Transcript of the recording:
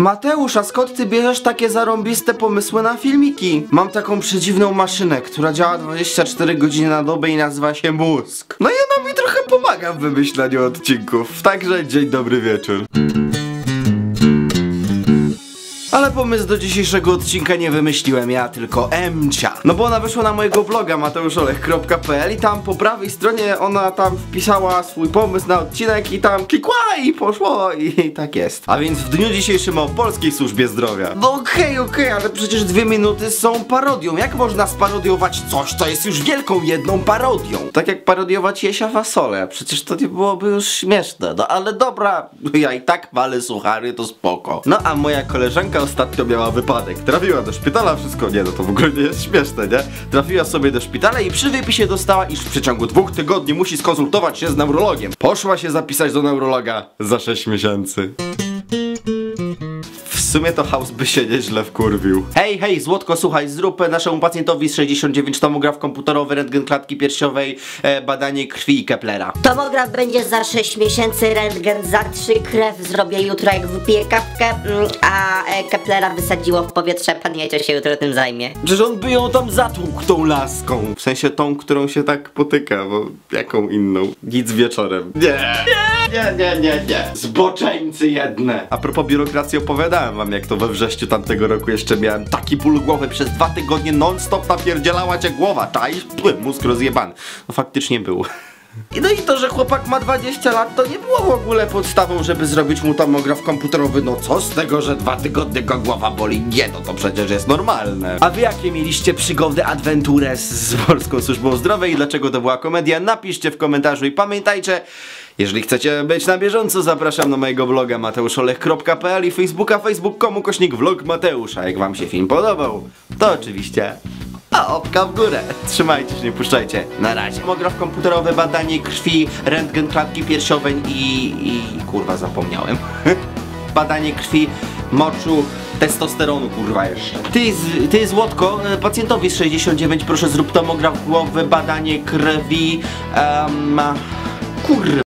Mateusz, a skąd ty bierzesz takie zarąbiste pomysły na filmiki? Mam taką przedziwną maszynę, która działa 24 godziny na dobę i nazywa się mózg. No i ona mi trochę pomaga w wymyślaniu odcinków. Także dzień dobry wieczór. Ale pomysł do dzisiejszego odcinka nie wymyśliłem ja, tylko Emcia. No bo ona wyszła na mojego bloga mateuszolech.pl i tam po prawej stronie ona tam wpisała swój pomysł na odcinek i tam klikła i poszło i tak jest. A więc w dniu dzisiejszym o Polskiej Służbie Zdrowia. No okej, okej, ale przecież dwie minuty są parodią. Jak można sparodiować coś, co jest już wielką jedną parodią? Tak jak parodiować Jesia Fasolę, przecież to nie byłoby już śmieszne. No ale dobra, ja i tak walę suchary, to spoko. No a moja koleżanka ostatnio miała wypadek. Trafiła do szpitala, wszystko nie, no to w ogóle nie jest śmieszne, nie? Trafiła sobie do szpitala i przy wypisie dostała, iż w przeciągu dwóch tygodni musi skonsultować się z neurologiem. Poszła się zapisać do neurologa za 6 miesięcy. W sumie to House by się nieźle wkurwił. Hej, hej, Złotko, słuchaj, zrób naszemu pacjentowi z 69 tomograf komputerowy, rentgen klatki piersiowej, e, badanie krwi i Keplera. Tomograf będzie za 6 miesięcy, rentgen za 3, krew zrobię jutro jak wypiję kawkę, mm, a e, Keplera wysadziło w powietrze, pan Jecio się jutro tym zajmie. Przecież on by ją tam zatłukł tą laską. W sensie tą, którą się tak potyka, bo jaką inną? Nic wieczorem. Nie, nie, nie, nie, nie. Zboczeńcy jedne. A propos biurokracji opowiadałem wam, jak to we wrześniu tamtego roku jeszcze miałem taki ból głowy. Przez dwa tygodnie non-stop napierdzielała cię głowa, czaisz? Pły, mózg rozjebany. No faktycznie był. No i to, że chłopak ma 20 lat, to nie było w ogóle podstawą, żeby zrobić mu tomograf komputerowy. No co z tego, że dwa tygodnie go głowa boli? Nie, no to przecież jest normalne. A wy jakie mieliście przygody, adventure z, z Polską Służbą Zdrowia i dlaczego to była komedia? Napiszcie w komentarzu i pamiętajcie, jeżeli chcecie być na bieżąco, zapraszam na mojego bloga mateuszolech.pl i facebooka facebook.com kośnik vlog Mateusza. Jak wam się film podobał, to oczywiście a opka w górę. Trzymajcie się, nie puszczajcie. Na razie. Tomograf komputerowy, badanie krwi, rentgen klatki piersiowej i... i... kurwa zapomniałem. badanie krwi, moczu, testosteronu kurwa jeszcze. Ty, z, ty Złotko, e, pacjentowi z 69 proszę zrób tomograf głowy, badanie krwi, um, kurwa.